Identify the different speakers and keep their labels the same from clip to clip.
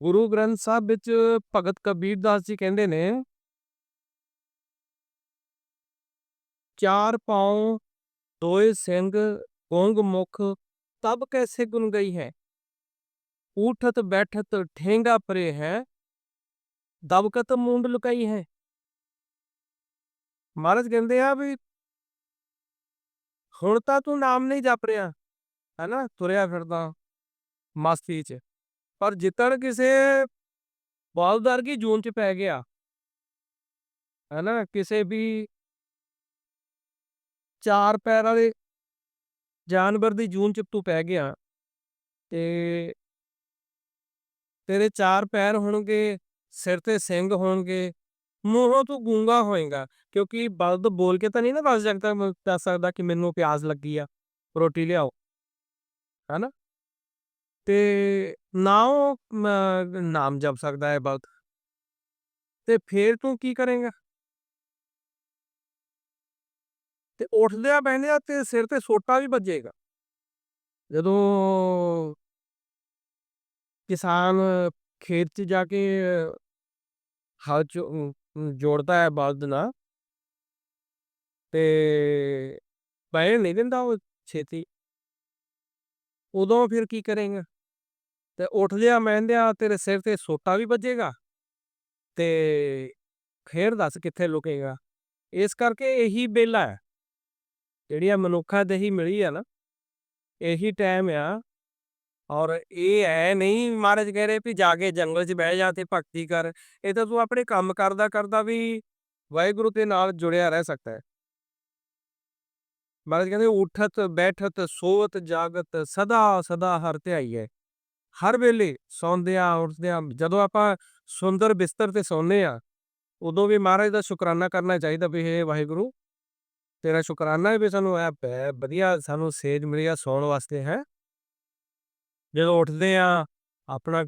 Speaker 1: ਗੁਰੂ ਗ੍ਰੰਥ ਸਾਹਿਬ ਵਿੱਚ ਭਗਤ ਕਬੀਰ ਦਾਸ ਜੀ ਕਹਿੰਦੇ ਨੇ, ਚਾਰ ਪਾਉ ਦੋਏ ਸਿੰਘ ਗੁੰਗ ਮੁਖ, ਤਬ ਕੈਸੇ ਗੁਣ ਗਈ ਹੈ? ਉਠਤ ਬੈਠਤ ਠੇਂਗਾ ਪਰੇ ਹੈ, ਦਬਕਤ ਮੂੰਡ ਲੁਕਾਈ ਹੈ। ਮਹਾਰਾਜ ਕਹਿੰਦੇ ਆ ਵੀ ਹੁਣ ਤਾਂ ਤੂੰ ਨਾਮ ਨਹੀਂ ਜਪ ਰਿਹਾ, ਹੈਨਾ, ਤੁਰਿਆ ਫਿਰਦਾ ਮਸਤੀ 'ਚ। ਪਰ ਜਿੱਤਣ ਕਿਸੇ ਬਲਦਰ ਕੀ ਜੂਨ 'ਚ ਪੈ ਗਿਆ। ਹੈਨਾ, ਕਿਸੇ ਵੀ ਚਾਰ ਪੈਰ ਵਾਲੇ ਜਾਨਵਰ ਦੀ ਜੂਨ 'ਚ ਤੂੰ ਪੈ ਗਿਆ ਤੇ ਤੇਰੇ ਚਾਰ ਪੈਰ ਹੋਣਗੇ, ਸਿਰ ਤੇ ਸਿੰਘ ਹੋਣਗੇ, ਮੂੰਹੋਂ ਤੂੰ ਗੂੰਗਾ ਹੋਏਗਾ। ਕਿਉਂਕਿ ਬਲਦ ਬੋਲ ਕੇ ਤਾਂ ਨਹੀਂ ਨਾ ਦੱਸ ਸਕਦਾ ਦੱਸ ਸਕਦਾ ਕਿ ਮੈਨੂੰ ਪਿਆਸ ਲੱਗੀ ਆ, ਰੋਟੀ ਲਿਆਓ। ਹੈਨਾ? ਤੇ ਨਾ ਉਹ ਨਾਮ ਜਪ ਸਕਦਾ ਹੈ ਬਲਦ ਤੇ ਫੇਰ ਤੂੰ ਕੀ ਕਰੇਗਾ? ਤੇ ਉੱਠਦਿਆਂ ਬਹਿੰਦਿਆਂ ਤੇ ਸਿਰ ਤੇ ਸੋਟਾ ਵੀ ਵੱਜੇਗਾ। ਜਦੋਂ ਕਿਸਾਨ ਖੇਤ 'ਚ ਜਾ ਕੇ, ਹਲ ਚ ਜੋੜਦਾ ਹੈ ਬਲਦ ਨਾਲ, ਤੇ ਬਹਿਣ ਨਹੀਂ ਦਿੰਦਾ ਉਹ ਛੇਤੀ, ਉਦੋਂ ਫਿਰ ਕੀ ਕਰੇਗਾ? ਤੇ ਉੱਠਦਿਆਂ ਮਹਿੰਦਿਆਂ ਤੇਰੇ ਸਿਰ ਤੇ ਸੋਟਾ ਵੀ ਵੱਜੇਗਾ ਤੇ ਖੇਰ ਦੱਸ ਕਿੱਥੇ ਲੁਕੇਗਾ। ਇਸ ਕਰਕੇ ਇਹੀ ਬੇਲਾ ਹੈ। ਜਿਹੜੀਆਂ ਮਨੁੱਖਾਂ ਦੇ ਹੀ ਮਿਲੀ ਆ ਨਾ, ਇਹੀ ਟਾਈਮ ਆ। ਔਰ ਇਹ ਐ ਨਹੀਂ ਮਹਾਰਾਜ ਕਹਿ ਰਹੇ ਵੀ ਜਾ ਕੇ ਜੰਗਲ 'ਚ ਬਹਿ ਜਾ ਤੇ ਭਗਤੀ ਕਰ। ਇਹ ਤਾਂ ਤੂੰ ਆਪਣੇ ਕੰਮ ਕਰਦਾ ਕਰਦਾ ਵੀ ਵਾਹਿਗੁਰੂ ਦੇ ਨਾਲ ਜੁੜਿਆ ਰਹਿ ਸਕਦਾ ਹੈ। ਮਹਾਰਾਜ ਕਹਿੰਦੇ ਉਠਤ, ਬੈਠਤ, ਸੋਵਤ, ਜਾਗਤ ਸਦਾ ਸਦਾ ਹਰ ਧਿਆਈ ਹੈ। ਹਰ ਵੇਲੇ ਸੌਂਦਿਆਂ ਉੱਠਦਿਆਂ ਜਦੋਂ ਆਪਾਂ ਸੁੰਦਰ ਬਿਸਤਰ ਤੇ ਸੌਂਦੇ ਆ ਉਦੋਂ ਵੀ ਮਹਾਰਾਜ ਦਾ ਸ਼ੁਕਰਾਨਾ ਕਰਨਾ ਚਾਹੀਦਾ ਵੀ ਇਹ ਵਾਹਿਗੁਰੂ, ਤੇਰਾ ਸ਼ੁਕਰਾਨਾ ਹੈ ਵੀ ਸਾਨੂੰ ਇਹ ਵਧੀਆ ਸਾਨੂੰ ਸੇਜ ਮਿਲੀ ਆ ਸੌਣ ਵਾਸਤੇ, ਹੈ। ਜਦੋਂ ਉੱਠਦੇ ਆ ਆਪਣਾ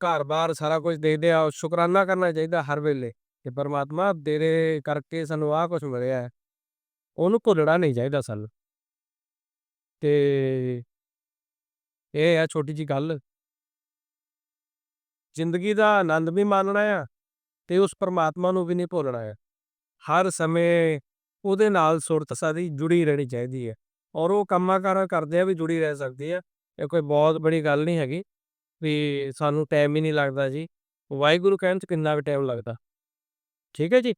Speaker 1: ਘਰ-ਬਾਰ ਸਾਰਾ ਕੁਝ ਦੇਖਦੇ ਆ ਸ਼ੁਕਰਾਨਾ ਕਰਨਾ ਚਾਹੀਦਾ ਹਰ ਵੇਲੇ ਕਿ ਪਰਮਾਤਮਾ ਤੇਰੇ ਕਰਕੇ ਸਾਨੂੰ ਆਹ ਕੁਝ ਮਿਲਿਆ ਹੈ। ਉਹਨੂੰ ਭੁੱਲਣਾ ਨਹੀਂ ਚਾਹੀਦਾ ਸਾਨੂੰ। ਤੇ ਇਹ ਆ ਛੋਟੀ ਜੀ ਗੱਲ। ਜ਼ਿੰਦਗੀ ਦਾ ਆਨੰਦ ਵੀ ਮਾਣਨਾ ਆ ਤੇ ਉਸ ਪਰਮਾਤਮਾ ਨੂੰ ਵੀ ਨਹੀਂ ਭੁੱਲਣਾ ਆ। ਹਰ ਸਮੇਂ ਉਹਦੇ ਨਾਲ ਸੁਰਤ ਸਾਡੀ ਜੁੜੀ ਰਹਿਣੀ ਚਾਹੀਦੀ ਹੈ ਔਰ ਉਹ ਕੰਮਾਂ ਕਾਰਾਂ ਕਰਦੇ ਆ ਵੀ ਜੁੜੀ ਰਹਿ ਸਕਦੀ ਆ। ਇਹ ਕੋਈ ਬਹੁਤ ਬੜੀ ਗੱਲ ਨਹੀਂ ਹੈਗੀ ਵੀ ਸਾਨੂੰ ਟਾਈਮ ਹੀ ਨਹੀਂ ਲੱਗਦਾ ਜੀ। ਵਾਹਿਗੁਰੂ ਕਹਿਣ 'ਚ ਕਿੰਨਾ ਵੀ ਟਾਈਮ ਲੱਗਦਾ। ਠੀਕ ਹੈ ਜੀ?